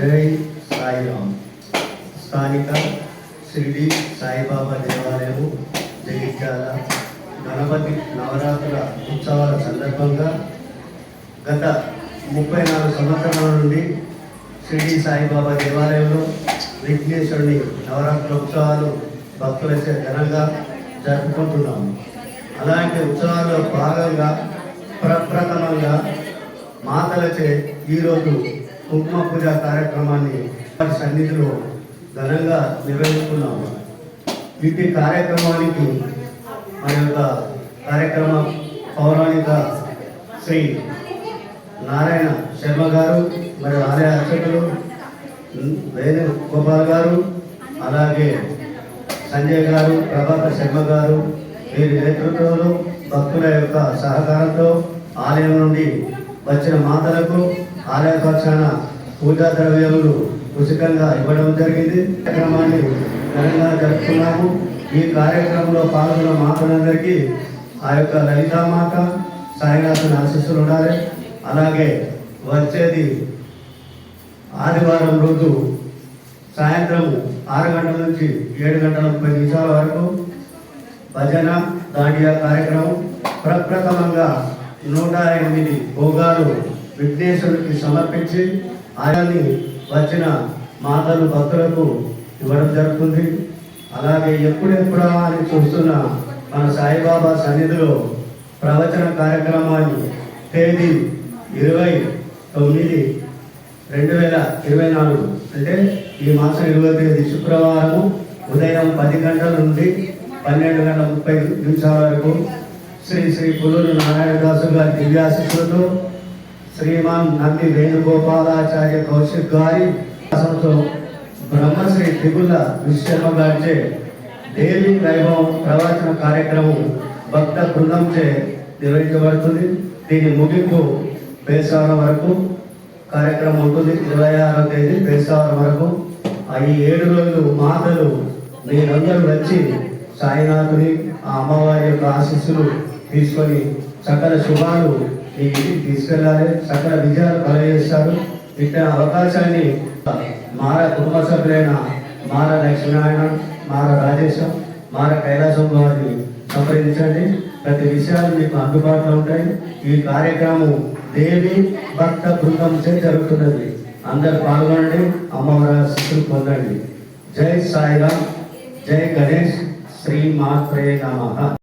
జై సాయిరామ్. స్థానిక షిరిడి సాయిబాబా దేవాలయము జగిత్యాల గణపతి నవరాత్రుల ఉత్సవాల సందర్భంగా గత ముప్పై నాలుగు సంవత్సరాల నుండి షిరిడి సాయిబాబా దేవాలయంలో విఘ్నేశ్వరుని నవరాత్రుల ఉత్సవాలు భక్తులచే ఘనంగా జరుపుకుంటున్నాము. అలాంటి ఉత్సవాల్లో భాగంగా ప్రప్రథమంగా మాతలచే ఈరోజు కుంకుమ పూజ కార్యక్రమాన్ని వారి సన్నిధిలో ఘనంగా నిర్వహిస్తున్నాము. ఇటు కార్యక్రమానికి మన యొక్క కార్యక్రమ పౌరాణిక శ్రీ నారాయణ శర్మ గారు మరియు ఆలయ అర్చకులు వేణు గోపాల్ గారు అలాగే సంజయ్ గారు ప్రభాకర్ శర్మ గారు వీరి నేతృత్వంలో భక్తుల యొక్క సహకారంతో ఆలయం నుండి వచ్చిన మాతలకు ఆలయ పక్షాన పూజా ద్రవ్యములు ఉచితంగా ఇవ్వడం జరిగింది. కార్యక్రమాన్ని ఘనంగా జరుపుకున్నాము. ఈ కార్యక్రమంలో పాల్గొన్న మాతలందరికీ ఆ యొక్క లలితామాత సాయినాథుని ఆశీస్సులు ఉండాలి. అలాగే వచ్చేది ఆదివారం రోజు సాయంత్రం ఆరు గంటల నుంచి ఏడు గంటల ముప్పై నిమిషాల వరకు భజన దాండియా కార్యక్రమం. ప్రప్రథమంగా నూట ఎనిమిది భోగాలు విఘ్నేశ్వరుడికి సమర్పించి ఆయన్ని వచ్చిన మాతలు భక్తులకు ఇవ్వడం జరుగుతుంది. అలాగే ఎప్పుడెప్పుడా అని చూస్తున్న మన సాయిబాబా సన్నిధిలో ప్రవచన కార్యక్రమాన్ని తేదీ ఇరవై తొమ్మిది రెండు వేల ఇరవై నాలుగు అంటే ఈ మాసం ఇరవై తేదీ శుక్రవారం ఉదయం పది గంటల నుండి పన్నెండు గంటల ముప్పై నిమిషాల వరకు శ్రీ శ్రీ పుల్లూరు నారాయణదాసు గారి దివ్యాశిస్సులతో శ్రీమాన్ నంది వేణుగోపాలాచార్య కౌశిక్ గారి బ్రహ్మశ్రీ దిగుల విశ్వమ గారిచే దేవి వైభవం ప్రవచన కార్యక్రమం భక్త బృందంచే నిర్వహించబడుతుంది దీని ముగింపు బేసావరం వరకు కార్యక్రమం ఉంటుంది ఇరవై ఆరో తేదీ బేసావరం వరకు. ఆ ఈ ఏడు రోజులు మాటలు మీరందరూ వచ్చి సాయినాథుని ఆ అమ్మవారి యొక్క ఆశీస్సులు తీసుకొని సకల శుభాలు ఈ ఇంటికి తీసుకెళ్ళాలి? సకల విజయాలు కలగజేస్తారు. ఇట్లా అవకాశాన్ని మార కుటుంబ సభ్యులైన మార లక్ష్మీనారాయణ మార రాజేశం మార కైలాసం వారిని సంప్రదించండి. ప్రతి విషయాలు మీకు అందుబాటులో ఉంటాయి. ఈ కార్యక్రమం దేవి భక్త బృందంచే జరుగుతున్నది. అందరు పాల్గొనండి. అమ్మవారి శిష్యులు పొందండి. జై సాయిరామ్. జై గణేష్. శ్రీ మాత్రే నమ.